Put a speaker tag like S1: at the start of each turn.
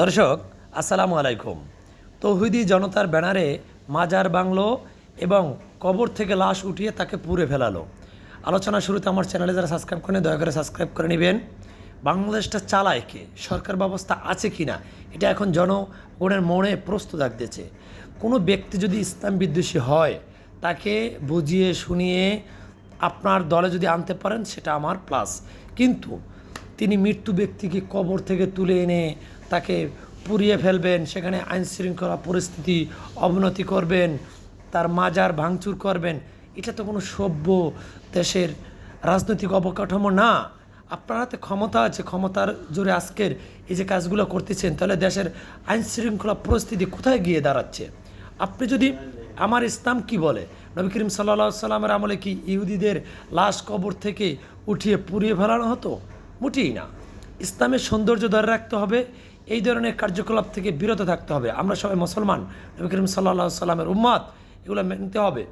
S1: দর্শক, আসসালামু আলাইকুম। তৌহিদি জনতার ব্যানারে মাজার বাংলো এবং কবর থেকে লাশ উঠিয়ে তাকে পুড়ে ফেলালো। আলোচনা শুরুতে আমার চ্যানেলে যারা সাবস্ক্রাইব করেন দয়া করে সাবস্ক্রাইব করে নেবেন। বাংলাদেশটা চালায় কে? সরকার ব্যবস্থা আছে কি না এটা এখন জনগণের মনে প্রশ্ন থাকতেছে কোনো ব্যক্তি যদি ইসলাম বিদ্বেষী হয়, তাকে বুঝিয়ে, শুনিয়ে আপনার দলে যদি আনতে পারেন, সেটা আমার প্লাস কিন্তু তিনি মৃত্যু ব্যক্তিকে কবর থেকে তুলে এনে তাকে পুড়িয়ে ফেলবেন। সেখানে আইন শৃঙ্খলা পরিস্থিতি অবনতি করবেন, তার মাজার ভাঙচুর করবেন। এটা তো কোনো সভ্য দেশের রাজনৈতিক অবকাঠামো না। আপনার হাতে ক্ষমতা আছে, ক্ষমতার জোরে আজকের এই যে কাজগুলো করতেছেন, তাহলে দেশের আইন শৃঙ্খলা পরিস্থিতি কোথায় গিয়ে দাঁড়াচ্ছে? আপনি যদি আমার ইসলাম কি বলে? নবী করিম সাল্লা সাল্লামের আমলে কি ইহুদিদের লাশ কবর থেকে উঠিয়ে পুড়িয়ে ফেলানো হতো? মোটেই না। ইসলামের সৌন্দর্য ধরে রাখতে হবে, এই ধরনের কার্যকলাপ থেকে বিরত থাকতে হবে। আমরা সবাই মুসলমান, নবী করিম সাল্লা সাল্লামের উম্মাদ, এগুলো মেনতে হবে।